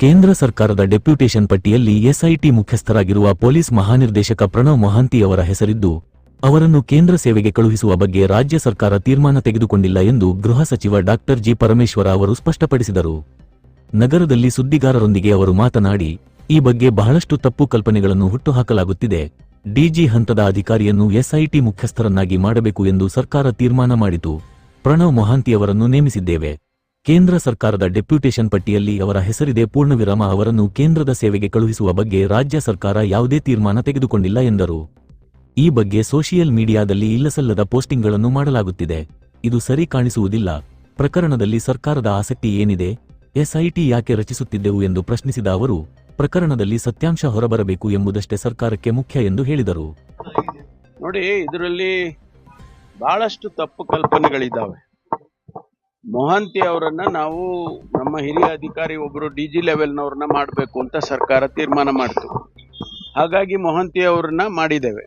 ಕೇಂದ್ರ ಸರ್ಕಾರದ ಡೆಪ್ಯೂಟೇಷನ್ ಪಟ್ಟಿಯಲ್ಲಿ ಎಸ್ಐಟಿ ಮುಖ್ಯಸ್ಥರಾಗಿರುವ ಪೊಲೀಸ್ ಮಹಾನಿರ್ದೇಶಕ ಪ್ರಣವ್ ಮೊಹಾಂತಿ ಅವರ ಹೆಸರಿದ್ದು, ಅವರನ್ನು ಕೇಂದ್ರ ಸೇವೆಗೆ ಕಳುಹಿಸುವ ಬಗ್ಗೆ ರಾಜ್ಯ ಸರ್ಕಾರ ತೀರ್ಮಾನ ತೆಗೆದುಕೊಂಡಿಲ್ಲ ಎಂದು ಗೃಹ ಸಚಿವ ಡಾಕ್ಟರ್ ಜಿ ಪರಮೇಶ್ವರ ಅವರು ಸ್ಪಷ್ಟಪಡಿಸಿದರು. ನಗರದಲ್ಲಿ ಸುದ್ದಿಗಾರರೊಂದಿಗೆ ಅವರು ಮಾತನಾಡಿ, ಈ ಬಗ್ಗೆ ಬಹಳಷ್ಟು ತಪ್ಪು ಕಲ್ಪನೆಗಳನ್ನು ಹುಟ್ಟುಹಾಕಲಾಗುತ್ತಿದೆ. ಡಿಜಿ ಹಂತದ ಅಧಿಕಾರಿಯನ್ನು ಎಸ್ಐಟಿ ಮುಖ್ಯಸ್ಥರನ್ನಾಗಿ ಮಾಡಬೇಕು ಎಂದು ಸರ್ಕಾರ ತೀರ್ಮಾನ ಮಾಡಿತು. ಪ್ರಣವ್ ಮೊಹಾಂತಿ ಅವರನ್ನು ನೇಮಿಸಿದ್ದೇವೆ. ಕೇಂದ್ರ ಸರ್ಕಾರದ ಡೆಪ್ಯುಟೇಷನ್ ಪಟ್ಟಿಯಲ್ಲಿ ಅವರ ಹೆಸರಿದೆ ಪೂರ್ಣವಿರಾಮ ಅವರನ್ನು ಕೇಂದ್ರದ ಸೇವೆಗೆ ಕಳುಹಿಸುವ ಬಗ್ಗೆ ರಾಜ್ಯ ಸರ್ಕಾರ ಯಾವುದೇ ತೀರ್ಮಾನ ತೆಗೆದುಕೊಂಡಿಲ್ಲ ಎಂದರು. ಈ ಬಗ್ಗೆ ಸೋಷಿಯಲ್ ಮೀಡಿಯಾದಲ್ಲಿ ಇಲ್ಲಸಲ್ಲದ ಪೋಸ್ಟಿಂಗ್ಗಳನ್ನು ಮಾಡಲಾಗುತ್ತಿದೆ. ಇದು ಸರಿ ಕಾಣಿಸುವುದಿಲ್ಲ. ಪ್ರಕರಣದಲ್ಲಿ ಸರ್ಕಾರದ ಆಸಕ್ತಿ ಏನಿದೆ? ಎಸ್ಐಟಿ ಯಾಕೆ ರಚಿಸುತ್ತಿದ್ದೆವು ಎಂದು ಪ್ರಶ್ನಿಸಿದ ಅವರು, ಪ್ರಕರಣದಲ್ಲಿ ಸತ್ಯಾಂಶ ಹೊರಬರಬೇಕು ಎಂಬುದಷ್ಟೇ ಸರ್ಕಾರಕ್ಕೆ ಮುಖ್ಯ ಎಂದು ಹೇಳಿದರು. ನೋಡಿ, ಇದರಲ್ಲಿ ಬಹಳಷ್ಟು ತಪ್ಪು ಕಲ್ಪನೆಗಳಿದ್ದಾವೆ ಮೊಹಾಂತಿ ಅವರನ್ನ ನಾವು ನಮ್ಮ ಹಿರಿಯ ಅಧಿಕಾರಿ ಒಬ್ಬರು ಡಿ ಜಿ ಲೆವೆಲ್ನವ್ರನ್ನ ಮಾಡಬೇಕು ಅಂತ ಸರ್ಕಾರ ತೀರ್ಮಾನ ಮಾಡಿತು. ಹಾಗಾಗಿ ಮೊಹಂತಿ ಅವ್ರನ್ನ ಮಾಡಿದ್ದೇವೆ.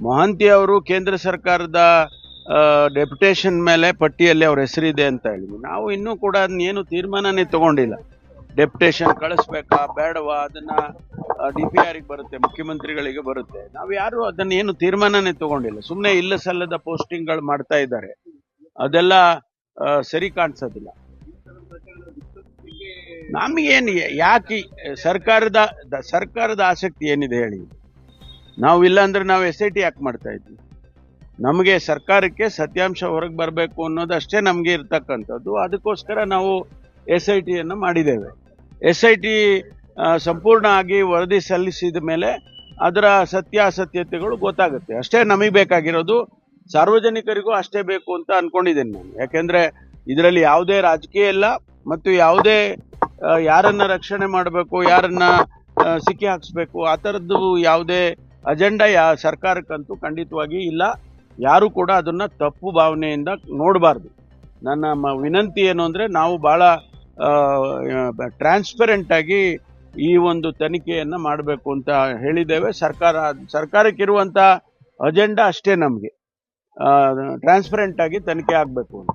ಮೊಹಂತಿ ಅವರು ಕೇಂದ್ರ ಸರ್ಕಾರದ ಡೆಪ್ಯುಟೇಷನ್ ಮೇಲೆ ಪಟ್ಟಿಯಲ್ಲಿ ಅವ್ರ ಹೆಸರಿದೆ ಅಂತ ಹೇಳಿದ್ವಿ ನಾವು ಇನ್ನೂ ಕೂಡ ಅದನ್ನೇನು ತೀರ್ಮಾನನೇ ತಗೊಂಡಿಲ್ಲ. ಡೆಪ್ಯುಟೇಷನ್ ಕಳಿಸ್ಬೇಕಾ, ಬೇಡವಾ, ಅದನ್ನ ಡಿ ಪಿ ಆರಿಗೆ ಬರುತ್ತೆ, ಮುಖ್ಯಮಂತ್ರಿಗಳಿಗೆ ಬರುತ್ತೆ. ನಾವು ಯಾರು ಅದನ್ನ ಏನು ತೀರ್ಮಾನನೇ ತಗೊಂಡಿಲ್ಲ. ಸುಮ್ಮನೆ ಇಲ್ಲ ಸಲ್ಲದ ಪೋಸ್ಟಿಂಗ್ಗಳು ಮಾಡ್ತಾ ಇದ್ದಾರೆ. ಅದೆಲ್ಲ ಸರಿ ಕಾಣಿಸೋದಿಲ್ಲ. ನಮಗೇನು ಯಾಕೆ ಸರ್ಕಾರದ ಸರ್ಕಾರದ ಆಸಕ್ತಿ ಏನಿದೆ ಹೇಳಿ. ನಾವು ಇಲ್ಲ ಅಂದ್ರೆ ನಾವು ಎಸ್ ಐ ಟಿ ಯಾಕೆ ಮಾಡ್ತಾ ಇದ್ವಿ. ನಮಗೆ ಸರ್ಕಾರಕ್ಕೆ ಸತ್ಯಾಂಶ ಹೊರಗೆ ಬರಬೇಕು ಅನ್ನೋದಷ್ಟೇ ನಮಗೆ ಇರ್ತಕ್ಕಂಥದ್ದು. ಅದಕ್ಕೋಸ್ಕರ ನಾವು ಎಸ್ ಐ ಟಿಯನ್ನು ಮಾಡಿದ್ದೇವೆ. ಎಸ್ ಐ ಟಿ ಸಂಪೂರ್ಣ ಆಗಿ ವರದಿ ಸಲ್ಲಿಸಿದ ಮೇಲೆ ಅದರ ಸತ್ಯಾಸತ್ಯತೆಗಳು ಗೊತ್ತಾಗುತ್ತೆ. ಅಷ್ಟೇ ನಮಗೆ ಬೇಕಾಗಿರೋದು ಸಾರ್ವಜನಿಕರಿಗೂ ಅಷ್ಟೇ ಬೇಕು ಅಂತ ಅನ್ಕೊಂಡಿದ್ದೇನೆ ನಾನು. ಯಾಕೆಂದ್ರೆ ಇದರಲ್ಲಿ ಯಾವುದೇ ರಾಜಕೀಯ ಇಲ್ಲ ಮತ್ತು ಯಾವುದೇ ಯಾರನ್ನ ರಕ್ಷಣೆ ಮಾಡಬೇಕು, ಯಾರನ್ನ ಸಿಕ್ಕಿ ಹಾಕಿಸ್ಬೇಕು, ಆ ಥರದ್ದು ಯಾವುದೇ ಅಜೆಂಡಾ ಯಾ, ಸರ್ಕಾರಕ್ಕಂತೂ ಖಂಡಿತವಾಗಿ ಇಲ್ಲ. ಯಾರು ಕೂಡ ಅದನ್ನ ತಪ್ಪು ಭಾವನೆಯಿಂದ ನೋಡಬಾರ್ದು. ನನ್ನ ಮ- ವಿನಂತಿ ಏನು ಅಂದರೆ ನಾವು ಭಾಳ ಟ್ರಾನ್ಸ್ಪರೆಂಟ್ ಆಗಿ ಈ ಒಂದು ತನಿಖೆಯನ್ನು ಮಾಡಬೇಕು ಅಂತ ಹೇಳಿದ್ದೇವೆ. ಸರ್ಕಾರ ಸರ್ಕಾರಕ್ಕಿರುವಂಥ ಅಜೆಂಡಾ ಅಷ್ಟೇ ನಮಗೆ. ಟ್ರಾನ್ಸ್ಪರೆಂಟ್ ಆಗಿ ತನಿಖೆ ಆಗಬೇಕು ಅಂತ.